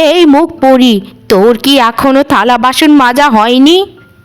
এই মুখ পড়ি তোর কি এখনও থালা বাসন মাজা হয়নি?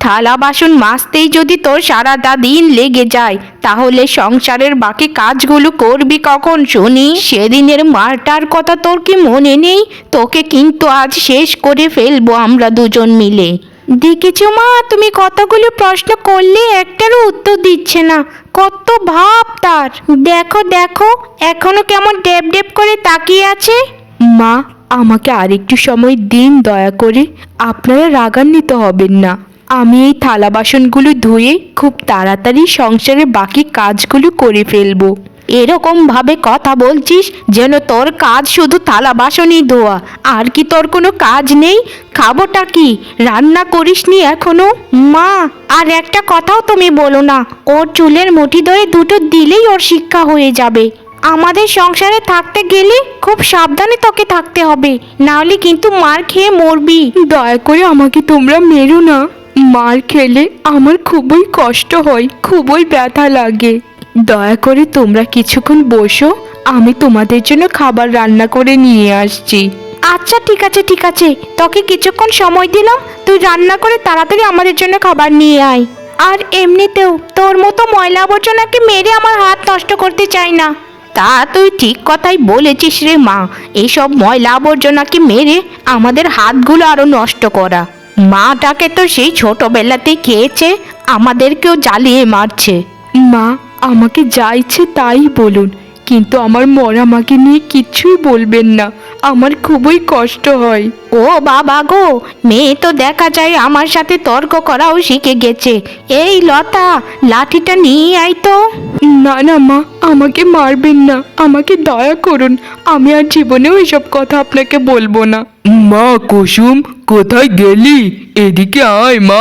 থালা বাসন মাজতেই যদি তোর সারাটা দিন লেগে যায়, তাহলে সংসারের বাকি কাজগুলো করবি কখন শুনি? সেদিনের মারটার কথা তোর কি মনে নেই? তোকে কিন্তু আজ শেষ করে ফেলব আমরা দুজন মিলে। দেখেছ মা, তুমি কতগুলো প্রশ্ন করলে একটারও উত্তর দিচ্ছে না। কত ভাব তার। দেখো দেখো, এখনও কেমন ডেপ ডেপ করে তাকিয়ে আছে? মা আমাকে আরেকটু সময় দিন, দয়া করে। আপনারা রাগান্বিত হবেন না। আমি এই থালা বাসনগুলো ধুয়ে খুব তাড়াতাড়ি সংসারের বাকি কাজগুলো করে ফেলব। এরকম ভাবে কথা বলছিস যেন তোর কাজ শুধু থালা বাসনই ধোয়া। আর কি তোর কোনো কাজ নেই? খাবোটা কি? রান্না করিসনি এখনও? মা, আর একটা কথাও তুমি বলো না। ওর চুলের মুঠি ধরে দুটো দিলেই ওর শিক্ষা হয়ে যাবে। আমাদের সংসারে থাকতে গেলে খুব সাবধানে তোকে থাকতে হবে। নাহলে কিন্তু মার খেয়ে মরবি। দয়া করে আমাকে তোমরা মেরো না। মার খেলে আমার খুবই কষ্ট হয় খুবই ব্যথা লাগে। দয়া করে তোমরা কিছুক্ষণ বসো আমি তোমাদের জন্য খাবার রান্না করে নিয়ে আসছি। আচ্ছা ঠিক আছে ঠিক আছে। তোকে কিছুক্ষণ সময় দিলাম তুই রান্না করে তাড়াতাড়ি আমাদের জন্য খাবার নিয়ে আয়। আর এমনিতেও তোর মতো ময়লা আবর্জনাকে মেরে আমার হাত নষ্ট করতে চাই না। তা তুই ঠিক কথাই বলেছিস রে মা। এইসব ময়লা আবর্জনাকে মেরে আমাদের হাতগুলো আরও নষ্ট করা। মাটাকে তো সেই ছোটবেলাতে খেয়েছে, আমাদেরকেও জ্বালিয়ে মারছে। মা, আমাকে যা ইচ্ছে তাই বলুন। কিন্তু আমার মরা আমাকে নিয়ে কিচ্ছুই বলবেন না। আমার খুবই কষ্ট হয়। ও বাবা গো মেয়ে তো দেখা যায় আমার সাথে তর্ক করাও শিখে গেছে। এই লতা লাঠিটা নিয়ে আয় তো। না না মা আমাকে মারবেন না। আমাকে দয়া করুন আমি আর জীবনেও এসব কথা আপনাকে বলব না। মা কুসুম কোথায় গেলি? এদিকে আয় মা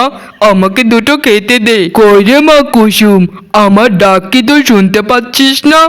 আমাকে দুটো খেতে দে। কই রে মা কুসুম আমার ডাক কি তুই শুনতে পাচ্ছিস না?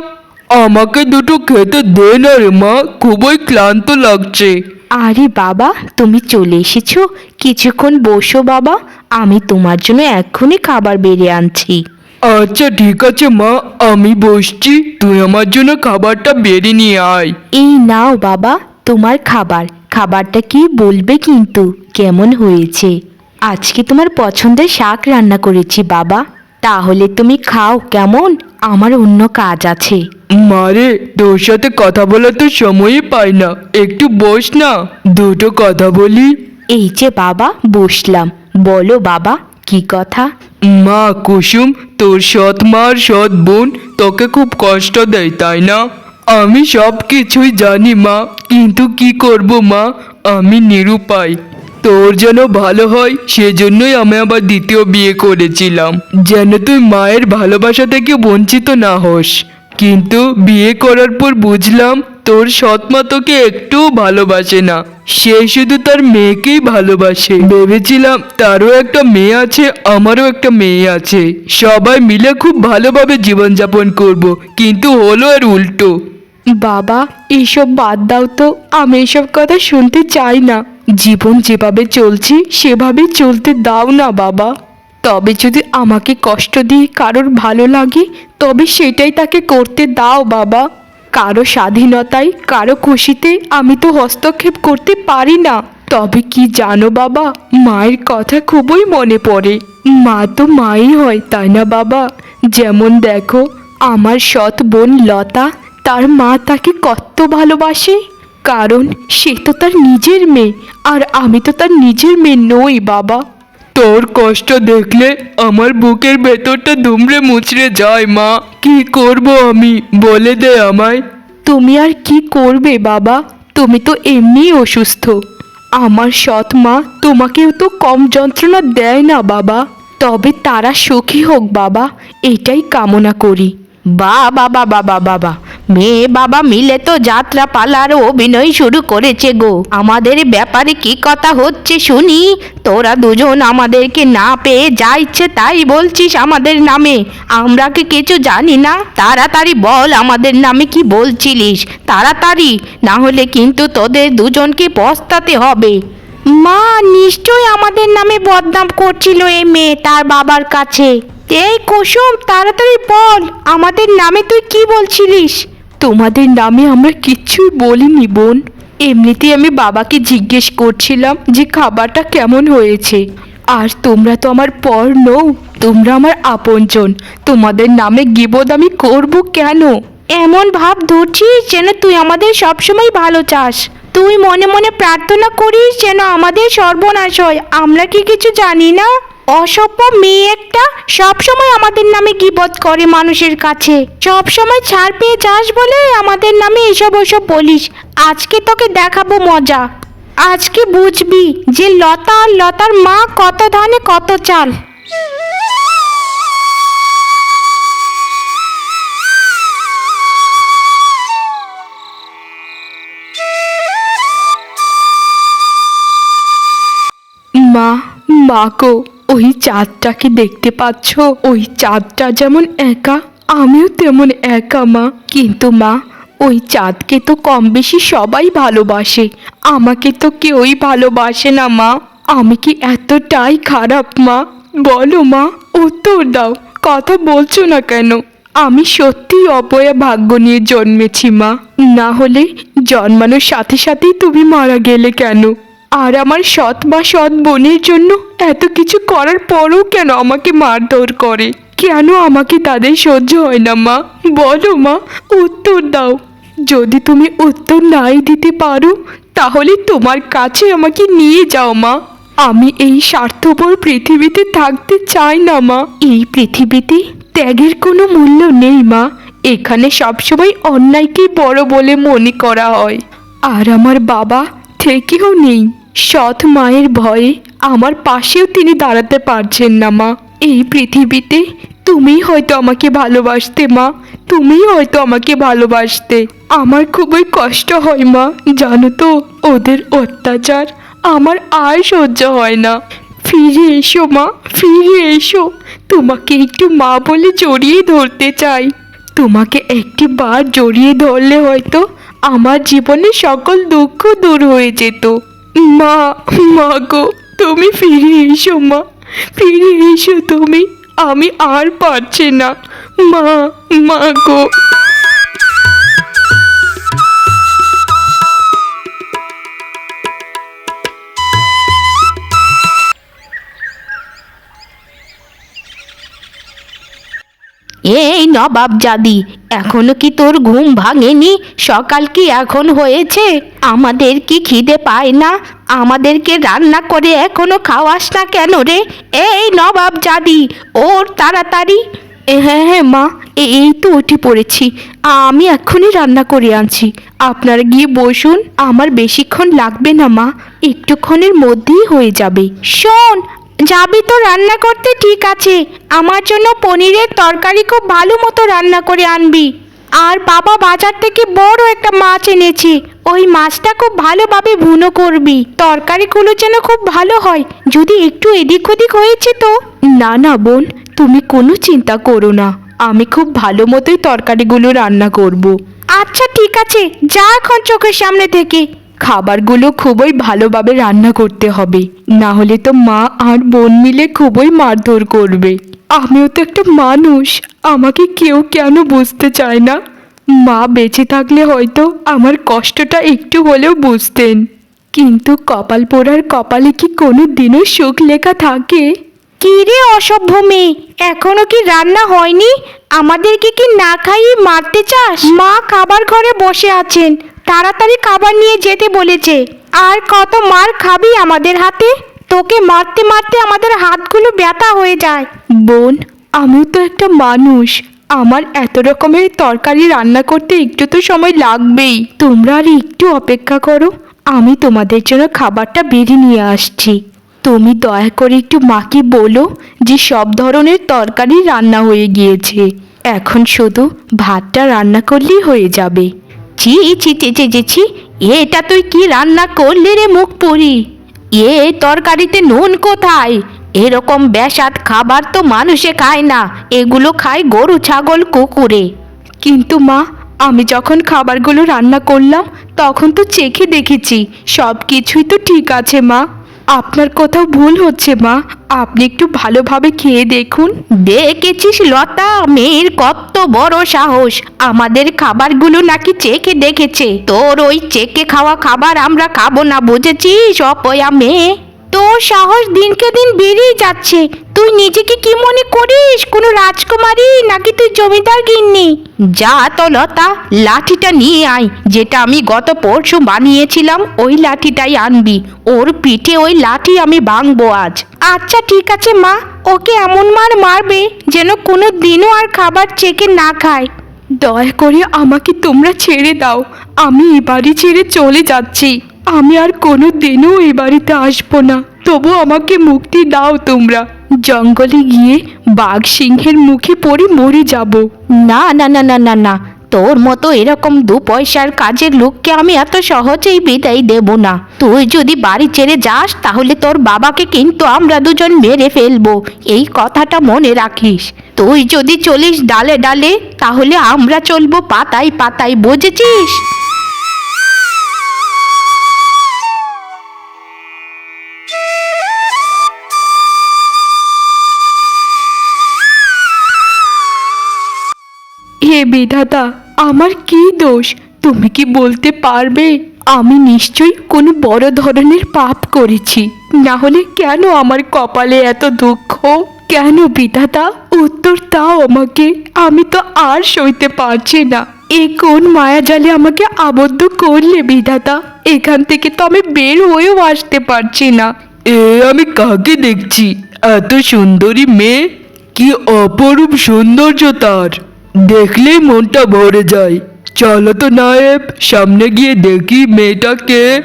আমাকে দুটো খেতে দে না রে মা খুবই ক্লান্ত লাগছে। আরে বাবা তুমি চলে এসেছ? কিছুক্ষণ বসো বাবা আমি তোমার জন্য এক্ষুনি খাবার বেড়ে আনছি। আচ্ছা ঠিক আছে মা আমি বসছি। তুই আমার জন্য খাবারটা বেরিয়ে নিয়ে আয়। এই নাও বাবা তোমার খাবার। খাবারটা কি বলবে কিন্তু কেমন হয়েছে? আজকে তোমার পছন্দের শাক রান্না করেছি বাবা। তাহলে তুমি খাও কেমন? আমার অন্য কাজ আছে। মারে তোর সাথে কথা বলার তো সময়ই পাই না। একটু বস না। দুটো কথা বলি। এই যে বাবা বসলাম। বলো বাবা কি কথা? মা কুসুম তোর সৎ মা আর সৎ বোন তোকে খুব কষ্ট দেয় তাই না? আমি সব কিছুই জানি মা। কিন্তু কি করব মা? আমি নিরুপায়। তোর যেন ভালো হয় সেজন্যই আমি আবার দ্বিতীয় বিয়ে করেছিলাম। যেন তুই মায়ের ভালোবাসা থেকে বঞ্চিত না হোস। কিন্তু বিয়ে করার পর বুঝলাম তোর সৎ মা তোকে একটুও ভালোবাসে না। সে শুধু তার মেয়েকেই ভালোবাসে। ভেবেছিলাম তারও একটা মেয়ে আছে, আমারও একটা মেয়ে আছে। সবাই মিলে খুব ভালোভাবে জীবনযাপন করব, কিন্তু হলো আর উল্টো। বাবা এইসব বাদ দাও তো, আমি এসব কথা শুনতে চাই না। জীবন যেভাবে চলছে, সেভাবে চলতে দাও না, বাবা। তবে যদি আমাকে কষ্ট দিয়ে কারোর ভালো লাগে তবে সেটাই তাকে করতে দাও, বাবা। কারও স্বাধীনতায়, কারও খুশিতে আমি তো হস্তক্ষেপ করতে পারি না। তবে কি জানো, বাবা, মায়ের কথা খুবই মনে পড়ে। মা তো মাই হয়, তাই না, বাবা? যেমন দেখো, আমার সৎ বোন লতা, তার মা তাকে কত ভালোবাসে। কারণ সে তো তার নিজের মেয়ে, আর আমি তো তার নিজের মেয়ে নই, বাবা। তোর কষ্ট দেখলে আমার বুকের ভেতরটা দুমড়ে মুচড়ে যায়, মা। কি করব আমি? বলে দে আমায়। তুমি আর কি করবে, বাবা? তুমি তো এমনিই অসুস্থ। আমার সৎ মা তোমাকেও তো কম যন্ত্রণা দেয় না, বাবা। তবে তারা সুখী হোক, বাবা। এটাই কামনা করি। বা বাবা বাবা বাবা মেয়ে বাবা মিলে তো যাত্রা পালার অভিনয় শুরু করেছে গো। আমাদের ব্যাপারে কি কথা হচ্ছে শুনি? তোরা দুজন আমাদেরকে না পেয়ে যা ইচ্ছে তাই বলছিস আমাদের নামে। আমরা কি কিছু জানি না? তাড়াতাড়ি বল আমাদের নামে কি বলছিলিস? তাড়াতাড়ি, না হলে কিন্তু তোদের দুজনকে পস্তাতে হবে। মা, নিশ্চয়ই আমাদের নামে বদনাম করছিল এই মেয়ে তার বাবার কাছে। এই কুসুম তাড়াতাড়ি বল আমাদের নামে তুই কি বলছিলিস? তোমাদের নামে আমরা কিচ্ছুই বলিনি বোন। এমনিতেই আমি বাবাকে জিজ্ঞেস করছিলাম যে খাবারটা কেমন হয়েছে। আর তোমরা তো আমার পর নও তোমরা আমার আপনজন। তোমাদের নামে গিবদ আমি করব কেন? এমন ভাব ধরছিস যেন তুই আমাদের সবসময় ভালো চাস। তুই মনে মনে প্রার্থনা করিস যেন আমাদের সর্বনাশ হয়। আমরা কি কিছু জানি না? অসভ্য মেয়ে একটা সবসময় আমাদের নামে গিবত করে মানুষের কাছে। সবসময় ছাড় পেয়ে যাস বলে আমাদের নামে এসব ওসব বলিস। আজকে তোকে দেখাবো মজা। আজকে বুঝবি যে লতা আর লতার মা কত ধানে, কত চাল। মা মা গো। ওই চাঁদটাকে দেখতে পাচ্ছ? ওই চাঁদটা যেমন একা, আমিও তেমন একা, মা। কিন্তু, মা, ওই চাঁদকে তো কম বেশি সবাই ভালোবাসে। আমাকে তো কেউই ভালোবাসে না, মা। আমি কি এতটাই খারাপ, মা? বলো, মা, উত্তর দাও। কথা বলছো না কেন? আমি সত্যিই অপয়া ভাগ্য নিয়ে জন্মেছি, মা। না হলে জন্মানোর সাথে সাথেই তুমি মারা গেলে কেন? আর আমার সৎ বা সৎ বোনের জন্য এত কিছু করার পরও কেন আমাকে মারধর করে? কেন আমাকে তাদের সহ্য হয় না, মা? বলো, মা, উত্তর দাও। যদি তুমি উত্তর নাই দিতে পারো, তাহলে তোমার কাছে আমাকে নিয়ে যাও, মা। আমি এই স্বার্থপর পৃথিবীতে থাকতে চাই না, মা। এই পৃথিবীতে ত্যাগের কোনো মূল্য নেই, মা। এখানে সবসময় অন্যায়কে বড় বলে মনে করা হয়। আর আমার বাবা থেকেও নেই। সৎ মায়ের ভয়ে আমার পাশেও তিনি দাঁড়াতে পারছেন না, মা। এই পৃথিবীতে তুমি হয়তো আমাকে ভালোবাসতে, মা। তুমি হয়তো আমাকে ভালোবাসতে। আমার খুবই কষ্ট হয়, মা। জানো তো, ওদের অত্যাচার আমার আর সহ্য হয় না। ফিরে এসো, মা, ফিরে এসো। তোমাকে একটু মা বলে জড়িয়ে ধরতে চাই। তোমাকে একটি বার জড়িয়ে ধরলে হয়তো আমার জীবনে সকল দুঃখ দূর হয়ে যেত। মা মা গো, তুমি ফিরে এসো, মা। ফিরে এসো তুমি, আমি আর পারছি না। মা মা গো। নবাব জাদি, এখনও কি তোর ঘুম ভাঙেনি? সকাল কি এখন হয়েছে? আমাদের কি খিদে পায় না? আমাদেরকে রান্না করে এখনও খাওয়াস না কেন রে? এই নবাব জাদি, ওর তাড়াতাড়ি। হ্যাঁ হ্যাঁ মা এই তো উঠে পড়েছি। আমি এক্ষুনি রান্না করে আনছি। আপনারা গিয়ে বসুন, আমার বেশিক্ষণ লাগবে না, মা। একটুক্ষণের মধ্যেই হয়ে যাবে। শোন যাবি তো রান্না করতে? ঠিক আছে। আমার জন্য পনিরের তরকারি খুব ভালো মতো রান্না করে আনবি। আর বাবা বাজার থেকে বড় একটা মাছ এনেছে। ওই মাছটা খুব ভালোভাবে ভুনো করবি। তরকারিগুলো যেন খুব ভালো হয়। যদি একটু এদিক ওদিক হয়েছে তো? না না বোন, তুমি কোনো চিন্তা করো না। আমি খুব ভালো মতোই তরকারিগুলো রান্না করব। আচ্ছা ঠিক আছে। যা এখন চোখের সামনে থেকে। খাবারগুলো খুবই ভালোভাবে রান্না করতে হবে। না হলে তো মা আর বোন মিলে খুবই মারধর করবে। আমিও তো একটা মানুষ আমাকে কেউ কেন বুঝতে চায় না? মা বেঁচে থাকলে হয়তো আমার কষ্টটা একটু হলেও বুঝতেন। কিন্তু কপাল পোড়ার কপালে কি কোনো দিনও সুখ লেখা থাকে? কি রে অসভ্য মেয়ে এখনও কি রান্না হয়নি? আমাদেরকে কি না খাইয়ে মারতে চাস? মা খাবার ঘরে বসে আছেন। তাড়াতাড়ি খাবার নিয়ে যেতে বলেছে। আর কত মার খাবি আমাদের হাতে? তোকে মারতে মারতে আমাদের হাতগুলো ব্যথা হয়ে যায়। বোন, আমিও তো একটা মানুষ। আমার এত রকমের তরকারি রান্না করতে একটু তো সময় লাগবেই। তোমরা আর একটু অপেক্ষা করো। আমি তোমাদের জন্য খাবারটা বেরিয়ে নিয়ে আসছি। তুমি দয়া করে একটু মাকে বলো যে সব ধরনের তরকারি রান্না হয়ে গিয়েছে। এখন শুধু ভাতটা রান্না করলেই হয়ে যাবে। ছি ছি চে ছি ছি এটা তুই কি রান্না করলি রে মুখ পুরি? এ তরকারিতে নুন কোথায়? এরকম ব্যাসাদ খাবার তো মানুষে খায় না, এগুলো খায় গরু, ছাগল, কুকুরে। কিন্তু মা, আমি যখন খাবারগুলো রান্না করলাম, তখন তো চেখে দেখেছি সব কিছুই তো ঠিক আছে মা। আপনার কোথাও ভুল হচ্ছে, মা। আপনি একটু ভালোভাবে খেয়ে দেখুন। দেখেছিস লতা মেয়ের কত বড় সাহস। আমাদের খাবারগুলো নাকি চেকে দেখেছে। তোর ওই চেকে খাওয়া খাবার আমরা খাব না, বুঝেছিস, অপয়া মেয়ে? তোর সাহস দিনকে দিন বেড়েই যাচ্ছে। তুই নিজেকে কি মনে করিস? কোনো রাজকুমারী নাকি তুই জমিদার গিন্নি? যা তো লতা লাঠিটা নিয়ে আয়। যেটা আমি গত পরশু বানিয়েছিলাম, ওই লাঠিটাই আনবি। ওর পিঠে ওই লাঠি আমি ভাঙবো আজ। আচ্ছা ঠিক আছে মা। ওকে এমন মার মারবে যেন কোনো দিনও আর খাবার চেকে না খায়। দয়া করে আমাকে তোমরা ছেড়ে দাও। আমি এ বাড়ি ছেড়ে চলে যাচ্ছি। আমি আর কোনো দিনও এ বাড়িতে আসব না। তবু আমাকে মুক্তি দাও তোমরা। জঙ্গলে গিয়ে বাঘ সিংহের মুখে পড়ে মরে যাব। না না না না না না। তোর মতো এরকম দু পয়সার কাজের লোককে আমি এত সহজেই বিদায় দেব না। তুই যদি বাড়ি ছেড়ে যাস, তাহলে তোর বাবাকে কিন্তু আমরা দুজন মেরে ফেলব। এই কথাটা মনে রাখিস। তুই যদি চলিস ডালে ডালে, তাহলে আমরা চলবো পাতায় পাতায়, বুঝেছিস? বিধাতা, আমার কি দোষ? তুমি কি বলতে পারবে? আমি নিশ্চয়ই কোনো বড় ধরনের পাপ করেছি। না হলে কেন আমার কপালে এত দুঃখ? কেন বিধাতা? উত্তর তাও আমাকে। আমি তো আর সইতে পারছি না। এ কোন মায়াজালে আমাকে আবদ্ধ করলে বিধাতা? এখান থেকে তো আমি বের হয়েও আসতে পারছি না। এ আমি কাকে দেখছি? এত সুন্দরী মেয়ে? কি অপরূপ সৌন্দর্য তার! দেখলেই মনটা ভরে যায়। চলো তো নায়েব সামনে গিয়ে দেখি মেয়েটাকে।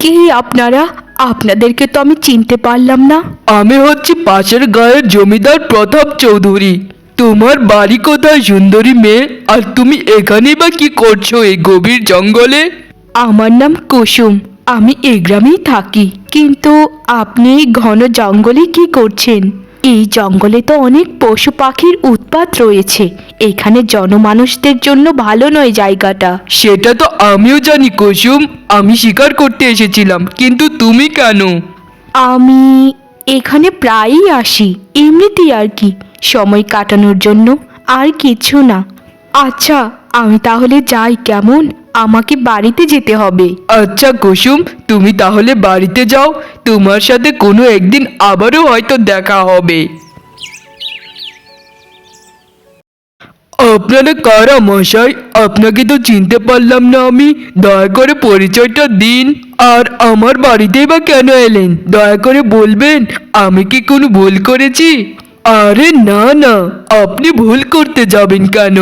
কে আপনারা? আপনাদেরকে তো আমি চিনতে পারলাম না। আমি হচ্ছি পাশের গায়ের জমিদার প্রতাপ চৌধুরী। তোমার বাড়ি কোথায় সুন্দরী মেয়ে? আর তুমি এখানেই বা কি করছ এই গভীর জঙ্গলে? আমার নাম কুসুম। আমি এই গ্রামেই থাকি। কিন্তু আপনি এই ঘন জঙ্গলে কি করছেন? এই জঙ্গলে তো অনেক পশু পাখির উৎপাত রয়েছে। এখানে জনমানুষদের জন্য ভালো নয় জায়গাটা। সেটা তো আমিও জানি কুসুম। আমি শিকার করতে এসেছিলাম কিন্তু তুমি কেন? আমি এখানে প্রায়ই আসি এমনিতেই আর কি। সময় কাটানোর জন্য আর কিছু না। আচ্ছা আমি তাহলে যাই কেমন? আমাকে বাড়িতে যেতে হবে। আচ্ছা কুসুম, তুমি তাহলে বাড়িতে যাও। তোমার সাথে কোনো একদিন আবারও হয়তো দেখা হবে। আপনারা কারা মশাই? আপনাকে তো চিনতে পারলাম না আমি। দয়া করে পরিচয়টা দিন। আর আমার বাড়িতেই বা কেন এলেন? দয়া করে বলবেন, আমি কি কোনো ভুল করেছি? আরে না না। আপনি ভুল করতে যাবেন কেন?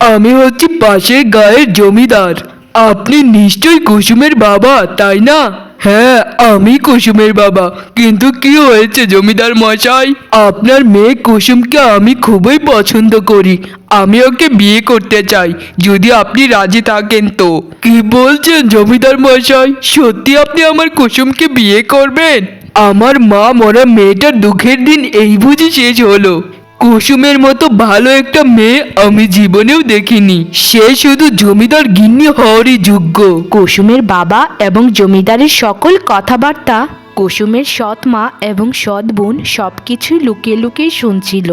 আমি হচ্ছি পাশের গায়ের জমিদার। আপনি নিশ্চয়ই কুসুমের বাবা, তাই না? হ্যাঁ আমি কুসুমের বাবা। কিন্তু কি হয়েছে, জমিদার মশাই? আপনার মেয়ে কুসুমকে আমি খুবই পছন্দ করি। আমি ওকে বিয়ে করতে চাই, যদি আপনি রাজি থাকেন তো। কি বলছেন, জমিদার মশাই? সত্যি আপনি আমার কুসুমকে বিয়ে করবেন? আমার মা মরা মেয়েটার দুঃখের দিন এই বুঝি শেষ হলো। কুসুমের মতো ভালো একটা মেয়ে আমি জীবনেও দেখিনি। সে শুধু জমিদার গিন্নি হওয়ারই যোগ্য। কুসুমের বাবা এবং জমিদারের সকল কথাবার্তা কুসুমের সৎ মা এবং সৎ বোন সব কিছুই লুকিয়ে লুকিয়ে শুনছিল।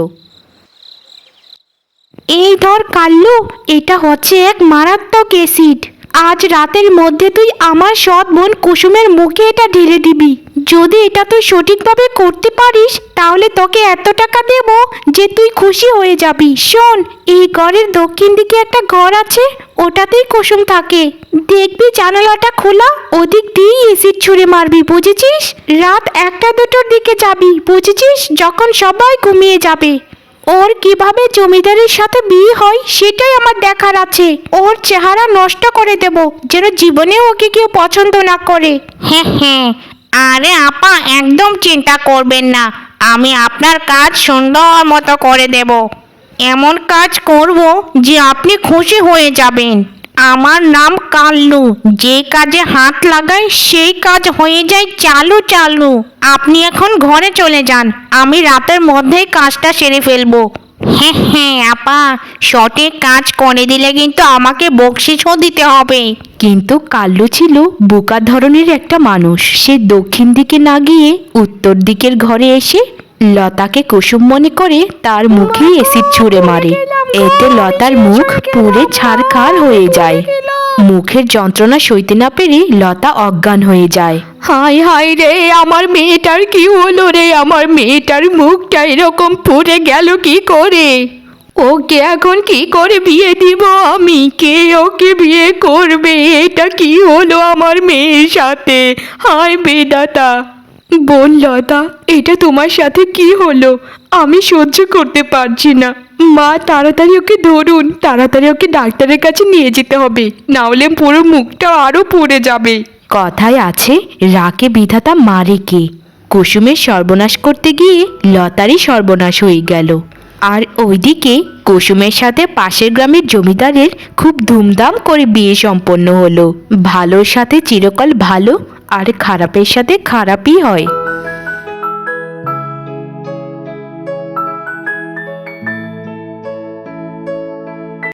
এই ধর কাল্লু এটা হচ্ছে এক মারাত্মক অ্যাসিড আজ রাতের মধ্যে তুই আমার সৎ বোন কুসুমের মুখে এটা ঢেলে দিবি। যদি এটা তুই সঠিকভাবে করতে পারিস, তাহলে তোকে এত টাকা দেব যে তুই খুশি হয়ে যাবি। শোন, এই ঘরের দক্ষিণ দিকে একটা ঘর আছে, ওটাতেই কুসুম থাকে। দেখবি জানালাটা খোলা, ওদিক দিয়েই এসিড ছুঁড়ে মারবি, বুঝেছিস? রাত একটা দুটোর দিকে যাবি, বুঝেছিস? যখন সবাই ঘুমিয়ে যাবে। ওর কীভাবে জমিদারের সাথে বিয়ে হয় সেটাই আমার দেখার আছে। ওর চেহারা নষ্ট করে দেব, যেন জীবনে ওকে কেউ পছন্দ না করে। হ্যাঁ হ্যাঁ। আরে আপা, একদম চিন্তা করবেন না। আমি আপনার কাজ সুন্দর মতো করে দেব। এমন কাজ করব যে আপনি খুশি হয়ে যাবেন। আমার নাম কাল্লু। যে কাজে হাত লাগাই, সেই কাজ হয়ে যায় চালু চালু। আপনি এখন ঘরে চলে যান। আমি রাতের মধ্যেই কাজটা সেরে ফেলব। হ্যাঁ হ্যাঁ আপা, সঠিক কাজ করে দিলে কিন্তু আমাকে বকশিসও দিতে হবে। কিন্তু কাল্লু ছিল বোকা ধরনের একটা মানুষ। সে দক্ষিণ দিকে না গিয়ে উত্তর দিকের ঘরে এসে লতাকে কুসুম মনে করে তার মুখে এসিড ছুঁড়ে মারে। এতে লতার মুখ পুড়ে ছারখার হয়ে যায়। মুখের যন্ত্রণা সইতে না পেরে লতা অজ্ঞান হয়ে যায়। হাই হাই রে, আমার মেয়েটার কি হলো রে? আমার মেয়েটার মুখটা এরকম পুড়ে গেল কি করে? ওকে এখন কি করে বিয়ে দিব আমি? কে ওকে বিয়ে করবে? এটা কি হলো আমার মেয়ের সাথে? হায় বেদাতা। বোন লতা, এটা তোমার সাথে কি হলো? আমি সহ্য করতে পারছি না। মা, তাড়াতাড়ি ওকে ধরুন। তাড়াতাড়ি ওকে ডাক্তারের কাছে নিয়ে যেতে হবে। না হলে পুরো মুখটা আরও পড়ে যাবে। কথায় আছে, রাকে বিধাতা মারে কে? কুসুমের সর্বনাশ করতে গিয়ে লতারই সর্বনাশ হয়ে গেল। আর ওইদিকে কুসুমের সাথে পাশের গ্রামের জমিদারের খুব ধুমধাম করে বিয়ে সম্পন্ন হলো। ভালোর সাথে চিরকাল ভালো আর খারাপের সাথে খারাপই হয়।